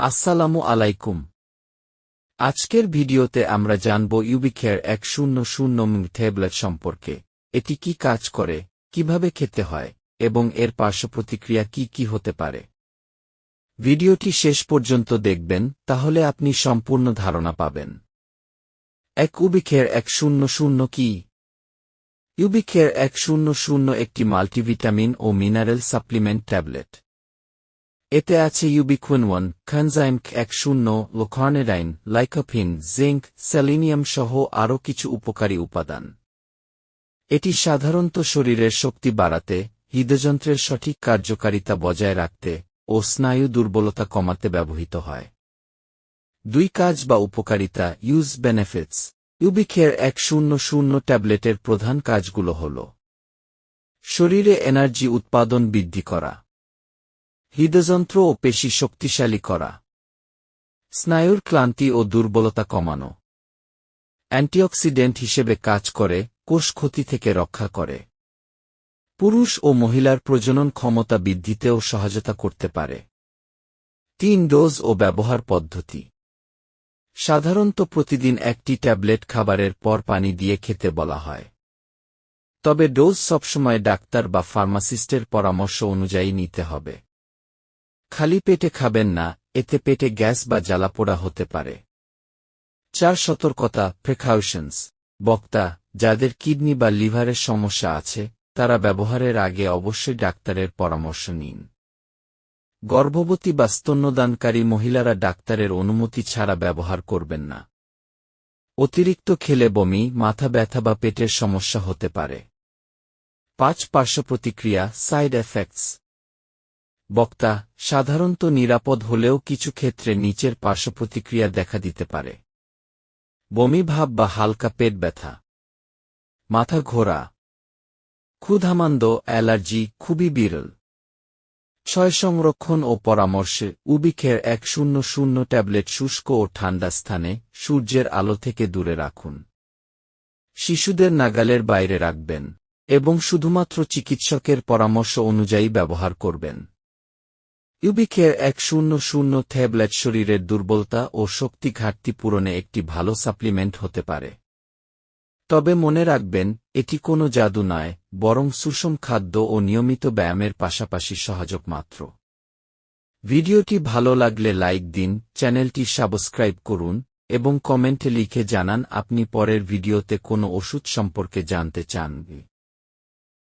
আসসালামু আলাইকুম। আজকের ভিডিওতে আমরা জানব ইউবিকেয়ার এক শূন্য শূন্য ট্যাবলেট সম্পর্কে। এটি কি কাজ করে, কীভাবে খেতে হয়, এবং এর পার্শ্বপ্রতিক্রিয়া কি কি হতে পারে। ভিডিওটি শেষ পর্যন্ত দেখবেন, তাহলে আপনি সম্পূর্ণ ধারণা পাবেন। এক উবিকেয়ার এক শূন্য শূন্য কি? ইউবিকেয়ার এক শূন্য শূন্য একটি মাল্টিভিটামিন ও মিনারেল সাপ্লিমেন্ট ট্যাবলেট। এতে আছে ইউবিকুইন ওয়ান খানজাইম এক শূন্য লোকার্নেডাইন লাইকোপিন জিঙ্ক সেলিনিয়াম সহ আরও কিছু উপকারী উপাদান। এটি সাধারণত শরীরের শক্তি বাড়াতে, হৃদযন্ত্রের সঠিক কার্যকারিতা বজায় রাখতে ও স্নায়ু দুর্বলতা কমাতে ব্যবহৃত হয়। দুই কাজ বা উপকারিতা ইউজ বেনিফিটস ইউবিকের এক শূন্য শূন্য ট্যাবলেটের প্রধান কাজগুলো হল, শরীরে এনার্জি উৎপাদন বৃদ্ধি করা। হৃদযন্ত্র ও পেশি শক্তিশালী করা। স্নায়ুর ক্লান্তি ও দুর্বলতা কমানো। অ্যান্টিঅক্সিডেন্ট হিসেবে কাজ করে, কোষ ক্ষতি থেকে রক্ষা করে। পুরুষ ও মহিলার প্রজনন ক্ষমতা বৃদ্ধিতেও সহায়তা করতে পারে। তিন ডোজ ও ব্যবহার পদ্ধতি। সাধারণত প্রতিদিন একটি ট্যাবলেট খাবারের পর পানি দিয়ে খেতে বলা হয়। তবে ডোজ সবসময় ডাক্তার বা ফার্মাসিস্টের পরামর্শ অনুযায়ী নিতে হবে। খালি পেটে খাবেন না, এতে পেটে গ্যাস বা জ্বালাপোড়া হতে পারে। চার সতর্কতা প্রেকাউশনস বক্তা, যাদের কিডনি বা লিভারের সমস্যা আছে, তারা ব্যবহারের আগে অবশ্যই ডাক্তারের পরামর্শ নিন। গর্ভবতী বা স্তন্যদানকারী মহিলারা ডাক্তারের অনুমতি ছাড়া ব্যবহার করবেন না। অতিরিক্ত খেলে বমি, মাথা ব্যথা বা পেটের সমস্যা হতে পারে। পাঁচ পার্শ্বপ্রতিক্রিয়া সাইড এফেক্টস বক্তা সাধারণত নিরাপদ হলেও কিছু ক্ষেত্রে নিচের পার্শ্বপ্রতিক্রিয়া দেখা দিতে পারে। বমি ভাব বা হালকা পেট ব্যথা। মাথা ঘোরা। ক্ষুধামান্দ, অ্যালার্জি, খুবই বিরল। ছয় সংরক্ষণ ও পরামর্শে উবিখের এক শূন্য শূন্য ট্যাবলেট শুষ্ক ও ঠান্ডা স্থানে সূর্যের আলো থেকে দূরে রাখুন। শিশুদের নাগালের বাইরে রাখবেন এবং শুধুমাত্র চিকিৎসকের পরামর্শ অনুযায়ী ব্যবহার করবেন। ইউবিকেয়ার এক শূন্য শূন্য ট্যাবলেট শরীরের দুর্বলতা ও শক্তি ঘাটতি পূরণে একটি ভালো সাপ্লিমেন্ট হতে পারে। তবে মনে রাখবেন, এটি কোনো জাদু নয়, বরং সুষম খাদ্য ও নিয়মিত ব্যায়ামের পাশাপাশি সহযোগ মাত্র। ভিডিওটি ভালো লাগলে লাইক দিন, চ্যানেলটি সাবস্ক্রাইব করুন, এবং কমেন্টে লিখে জানান আপনি পরের ভিডিওতে কোনো ওষুধ সম্পর্কে জানতে চান।